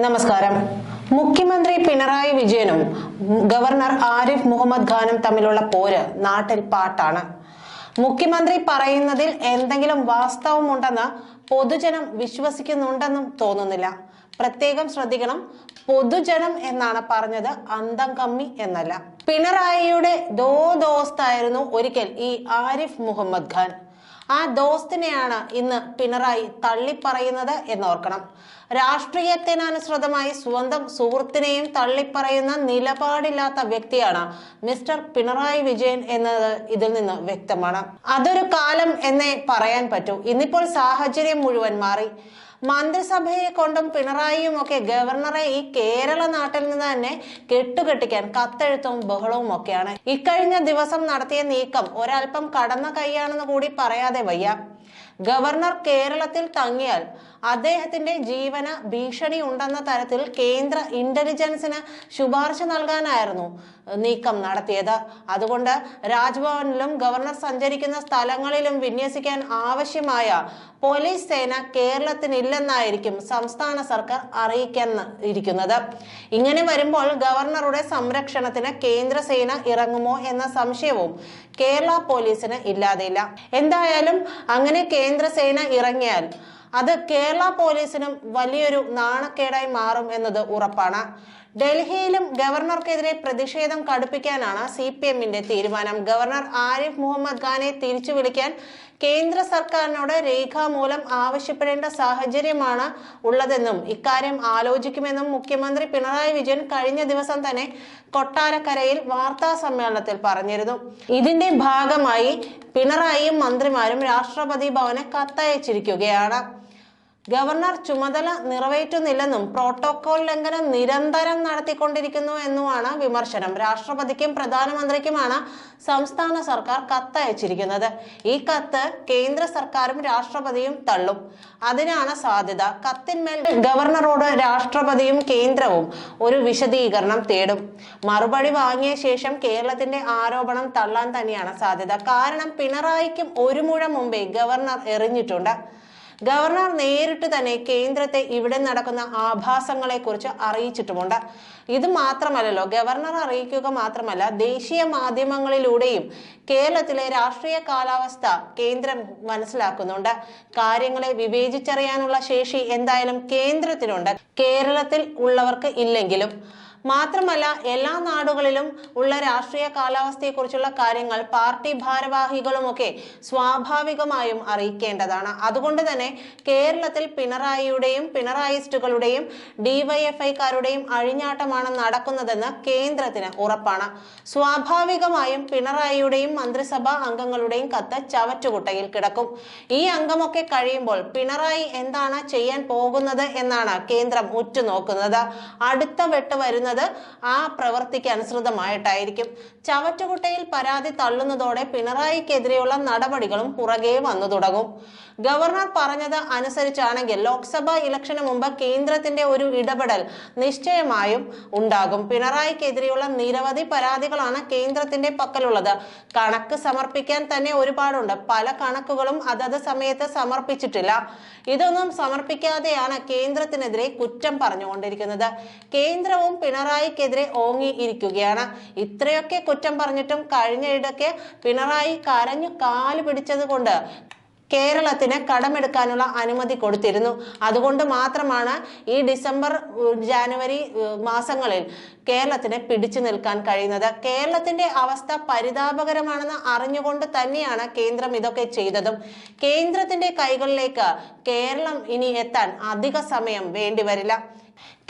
നമസ്കാരം. മുഖ്യമന്ത്രി പിണറായി വിജയനും ഗവർണർ ആരിഫ് മുഹമ്മദ് ഖാനും തമ്മിലുള്ള പോര് നാട്ടിൽ പാട്ടാണ് മുഖ്യമന്ത്രി പറയുന്നതിൽ എന്തെങ്കിലും വാസ്തവമുണ്ടെന്ന് പൊതുജനം വിശ്വസിക്കുന്നുണ്ടെന്നും തോന്നുന്നില്ല. പ്രത്യേകം ശ്രദ്ധിക്കണം. പൊതുജനം എന്നാണ് പറഞ്ഞത് അന്തം കമ്മി എന്നല്ല. പിണറായിയുടെ ദോ ദോസ്തായിരുന്നു ഒരിക്കൽ ഈ ആരിഫ് മുഹമ്മദ് ഖാൻ. ആ ദോസ്തിനെയാണ് ഇന്ന് പിണറായി തള്ളിപ്പറയുന്നത് എന്നോർക്കണം. രാഷ്ട്രീയത്തിനനുസൃതമായി സ്വന്തം സുഹൃത്തിനെയും തള്ളിപ്പറയുന്ന നിലപാടില്ലാത്ത വ്യക്തിയാണ് മിസ്റ്റർ പിണറായി വിജയൻ എന്നത് ഇതിൽ നിന്ന് വ്യക്തമാണ്. അതൊരു കാലം എന്നേ പറയാൻ പറ്റൂ. ഇന്നിപ്പോൾ സാഹചര്യം മുഴുവൻ മാറി. മന്ത്രിസഭയെ കൊണ്ടും പിണറായിയും ഒക്കെ ഗവർണറെ ഈ കേരള നാട്ടിൽ നിന്ന് തന്നെ കെട്ടുകെട്ടിക്കാൻ കത്തെഴുത്തും ബഹളവും ഒക്കെയാണ്. ഇക്കഴിഞ്ഞ ദിവസം നടത്തിയ നീക്കം ഒരൽപ്പം കടന്ന കൈയാണെന്ന് കൂടി പറയാതെ വയ്യ. ഗവർണർ കേരളത്തിൽ തങ്ങിയാൽ അദ്ദേഹത്തിന്റെ ജീവന ഭീഷണി ഉണ്ടെന്ന തരത്തിൽ കേന്ദ്ര ഇന്റലിജൻസിന് ശുപാർശ നൽകാനായിരുന്നു നീക്കം നടത്തിയത്. അതുകൊണ്ട് രാജ്ഭവനിലും ഗവർണർ സഞ്ചരിക്കുന്ന സ്ഥലങ്ങളിലും വിന്യസിക്കാൻ ആവശ്യമായ പോലീസ് സേന കേരളത്തിനില്ലെന്നായിരിക്കും സംസ്ഥാന സർക്കാർ അറിയിക്കാൻ ഇരിക്കുന്നത് ഇങ്ങനെ വരുമ്പോൾ ഗവർണറുടെ സംരക്ഷണത്തിന് കേന്ദ്ര സേന ഇറങ്ങുമോ എന്ന സംശയവും കേരള പോലീസിന് ഇല്ലാതെയില്ല. എന്തായാലും അങ്ങനെ സേന ഇറങ്ങിയാൽ അത് കേരള പോലീസിനും വലിയൊരു നാണക്കേടായി മാറും എന്നത് ഉറപ്പാണ്. ഡൽഹിയിലും ഗവർണർക്കെതിരെ പ്രതിഷേധം കടുപ്പിക്കാനാണ് സി പി എമ്മിന്റെ തീരുമാനം. ഗവർണർ ആരിഫ് മുഹമ്മദ് ഖാനെ തിരിച്ചു വിളിക്കാൻ കേന്ദ്ര സർക്കാരിനോട് രേഖാമൂലം ആവശ്യപ്പെടേണ്ട സാഹചര്യമാണ് ഉള്ളതെന്നും ഇക്കാര്യം ആലോചിക്കുമെന്നും മുഖ്യമന്ത്രി പിണറായി വിജയൻ കഴിഞ്ഞ ദിവസം തന്നെ കൊട്ടാരക്കരയിൽ വാർത്താ സമ്മേളനത്തിൽ പറഞ്ഞിരുന്നു. ഇതിന്റെ ഭാഗമായി പിണറായിയും മന്ത്രിമാരും രാഷ്ട്രപതി ഭവന് കത്തയച്ചിരിക്കുകയാണ്. ഗവർണർ ചുമതല നിറവേറ്റുന്നില്ലെന്നും പ്രോട്ടോകോൾ ലംഘനം നിരന്തരം നടത്തിക്കൊണ്ടിരിക്കുന്നു എന്നുമാണ് വിമർശനം. രാഷ്ട്രപതിക്കും പ്രധാനമന്ത്രിക്കുമാണ് സംസ്ഥാന സർക്കാർ കത്തയച്ചിരിക്കുന്നത്. ഈ കത്ത് കേന്ദ്ര സർക്കാരും രാഷ്ട്രപതിയും തള്ളും. അതിനാണ് സാധ്യത. കത്തിന്മേൽ ഗവർണറോട് രാഷ്ട്രപതിയും കേന്ദ്രവും ഒരു വിശദീകരണം തേടും. മറുപടി വാങ്ങിയ ശേഷം കേരളത്തിന്റെ ആരോപണം തള്ളാൻ തന്നെയാണ് സാധ്യത. കാരണം പിണറായിക്കും ഒരു മുഴ മുമ്പേ ഗവർണർ എറിഞ്ഞിട്ടുണ്ട്. ഗവർണർ നേരിട്ട് തന്നെ കേന്ദ്രത്തെ ഇവിടെ നടക്കുന്ന ആഭാസങ്ങളെ കുറിച്ച് അറിയിച്ചിട്ടുമുണ്ട്. ഇത് മാത്രമല്ലല്ലോ ഗവർണർ അറിയിക്കുക മാത്രമല്ല ദേശീയ മാധ്യമങ്ങളിലൂടെയും കേരളത്തിലെ രാഷ്ട്രീയ കാലാവസ്ഥ കേന്ദ്രം മനസ്സിലാക്കുന്നുണ്ട്. കാര്യങ്ങളെ വിവേചിച്ചറിയാനുള്ള ശേഷി എന്തായാലും കേന്ദ്രത്തിനുണ്ട്. കേരളത്തിൽ ഉള്ളവർക്ക് ഇല്ലെങ്കിലും മാത്രമല്ല എല്ലാ നാടുകളിലും ഉള്ള രാഷ്ട്രീയ കാലാവസ്ഥയെക്കുറിച്ചുള്ള കാര്യങ്ങൾ പാർട്ടി ഭാരവാഹികളുമൊക്കെ സ്വാഭാവികമായും അറിയിക്കേണ്ടതാണ്. അതുകൊണ്ട് തന്നെ കേരളത്തിൽ പിണറായിയുടെയും പിണറായിസ്റ്റുകളുടെയും ഡിവൈഎഫ്ഐക്കാരുടെയും അഴിഞ്ഞാട്ടമാണ് നടക്കുന്നതെന്ന് കേന്ദ്രത്തിന് ഉറപ്പാണ്. സ്വാഭാവികമായും പിണറായിയുടെയും മന്ത്രിസഭാ അംഗങ്ങളുടെയും കത്ത് ചവറ്റുകുട്ടയിൽ കിടക്കും. ഈ അംഗമൊക്കെ കഴിയുമ്പോൾ പിണറായി എന്താണ് ചെയ്യാൻ പോകുന്നത് എന്നാണ് കേന്ദ്രം ഉറ്റുനോക്കുന്നത്. അടുത്ത വെട്ട് വരുന്നത് ആ പ്രവൃത്തിക്ക് അനുസൃതമായിട്ടായിരിക്കും. ചവറ്റുകുട്ടയിൽ പരാതി തള്ളുന്നതോടെ പിണറായിക്കെതിരെയുള്ള നടപടികളും പുറകെ വന്നു തുടങ്ങും. ഗവർണർ പറഞ്ഞത് അനുസരിച്ചാണെങ്കിൽ ലോക്സഭാ ഇലക്ഷന് മുമ്പ് കേന്ദ്രത്തിന്റെ ഒരു ഇടപെടൽ നിശ്ചയമായും ഉണ്ടാകും. പിണറായിക്കെതിരെയുള്ള നിരവധി പരാതികളാണ് കേന്ദ്രത്തിന്റെ പക്കലുള്ളത്. കണക്ക് സമർപ്പിക്കാൻ തന്നെ ഒരുപാടുണ്ട്. പല കണക്കുകളും അതത് സമയത്ത് സമർപ്പിച്ചിട്ടില്ല. ഇതൊന്നും സമർപ്പിക്കാതെയാണ് കേന്ദ്രത്തിനെതിരെ കുറ്റം പറഞ്ഞുകൊണ്ടിരിക്കുന്നത്. കേന്ദ്രവും പിണറായിക്കെതിരെ ഓങ്ങി ഇരിക്കുകയാണ്. ഇത്രയൊക്കെ കുറ്റം പറഞ്ഞിട്ടും കഴിഞ്ഞയിടയ്ക്ക് പിണറായി കരഞ്ഞു കാൽ പിടിച്ചത് കൊണ്ട് കേരളത്തിന് കടമെടുക്കാനുള്ള അനുമതി കൊടുത്തിരുന്നു. അതുകൊണ്ട് മാത്രമാണ് ഈ ഡിസംബർ ജാനുവരി മാസങ്ങളിൽ കേരളത്തിന് പിടിച്ചു നിൽക്കാൻ കഴിയുന്നത്. കേരളത്തിന്റെ അവസ്ഥ പരിതാപകരമാണെന്ന് അറിഞ്ഞുകൊണ്ട് തന്നെയാണ് കേന്ദ്രം ഇതൊക്കെ ചെയ്തതും. കേന്ദ്രത്തിന്റെ കൈകളിലേക്ക് കേരളം ഇനി എത്താൻ അധിക സമയം വേണ്ടിവരില്ല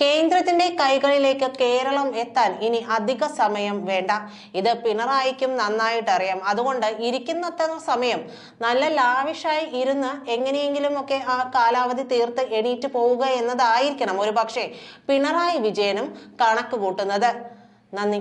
കേന്ദ്രത്തിന്റെ കൈകളിലേക്ക് കേരളം എത്താൻ ഇനി അധിക സമയം വേണ്ട. ഇത് പിണറായിക്കും നന്നായിട്ട് അറിയാം അതുകൊണ്ട് ഇരിക്കുന്നത്ര സമയം നല്ല ലാവിഷായി ഇരുന്ന് എങ്ങനെയെങ്കിലും ഒക്കെ ആ കാലാവധി തീർത്ത് എണീറ്റ് പോവുക എന്നതായിരിക്കണം ഒരു പക്ഷേ പിണറായി വിജയനും കണക്ക് കൂട്ടുന്നത്. നന്ദി.